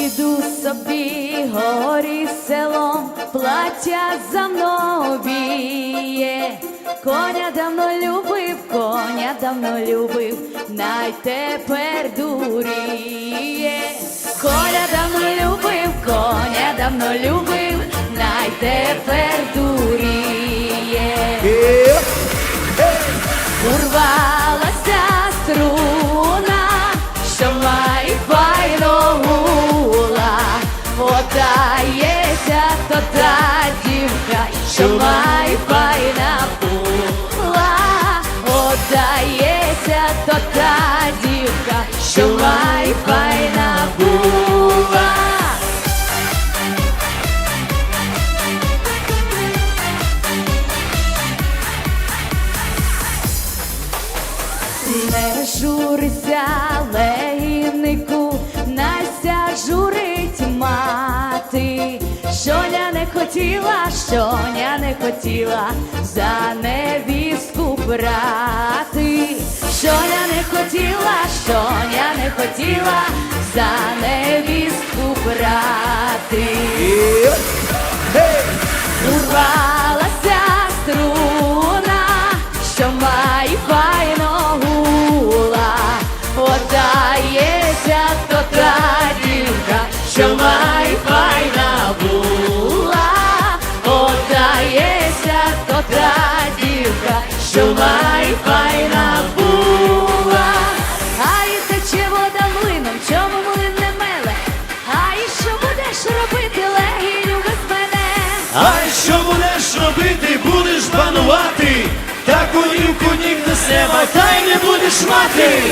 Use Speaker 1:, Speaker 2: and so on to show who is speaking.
Speaker 1: Іду собі горі селом, плаття за мною. Коня давно любив, коня давно любив, най тепер дуріє. Коня давно любив, коня давно любив, най тепер дуріє. Урвалася Подається то та дівка, що має файна була, Подається то та дівка, що має файна. Не журися, Щоня не хотіла, щоня не хотіла за невістку брати, Щоня не хотіла, щоня не хотіла за невістку брати. Що будеш робити,
Speaker 2: будеш банувати, Та конюку ніг до себе, та й не будеш мати.